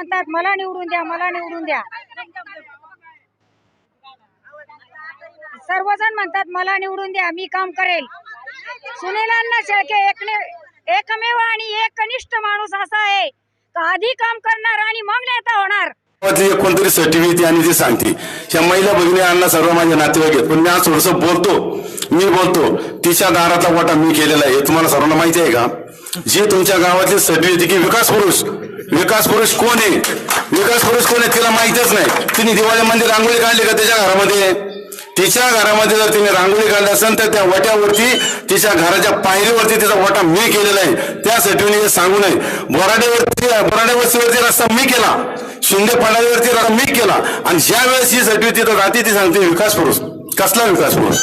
म्हणतात मला निवडून द्या मला निवडून द्या. सर्वजण म्हणतात मला निवडून द्या मी काम करेल. सुनीलांना शेळके एकने एकमेव आणि एक कनिष्ठ माणूस असा आहे का आधी काम करणार आणि मग नेता होणार? गावातली कोणतरी सर्टिफिकेट आणि ती सांगते. ह्या महिला भगिनी अण्णा सर्व माझे नातेवाईक आहेत. पण मी आज थोडस बोलतो. मी बोलतो. तिच्या दारातला वाटा मी केलेला आहे. हे तुम्हाला सर्वांना माहिती आहे का? जे तुमच्या गावातले सर्टिफिकेट की विकास पुरुष. विकास पुरुष कोण आहे? विकास पुरुष कोण आहे तिला माहितच नाही. तिने दिवाळी मंदिर रांगोळी काढली का त्याच्या घरामध्ये? तिच्या घरामध्ये जर तिने रांगोळी काढली असेल तर त्या वट्यावरती तिच्या घराच्या पायरीवरती तिचा वटा मी केलेला आहे. त्यासाठी मी सांगू नये. बोराडेवरती बोराडेवरती वस्तीवरती रस्ता मी केला. शिंदे पाडावरती रस्ता मी केला. आणि ज्या वेळेस ही सटवी तिथं राहते ती सांगते विकास पुरुष कसला विकास पुरुष?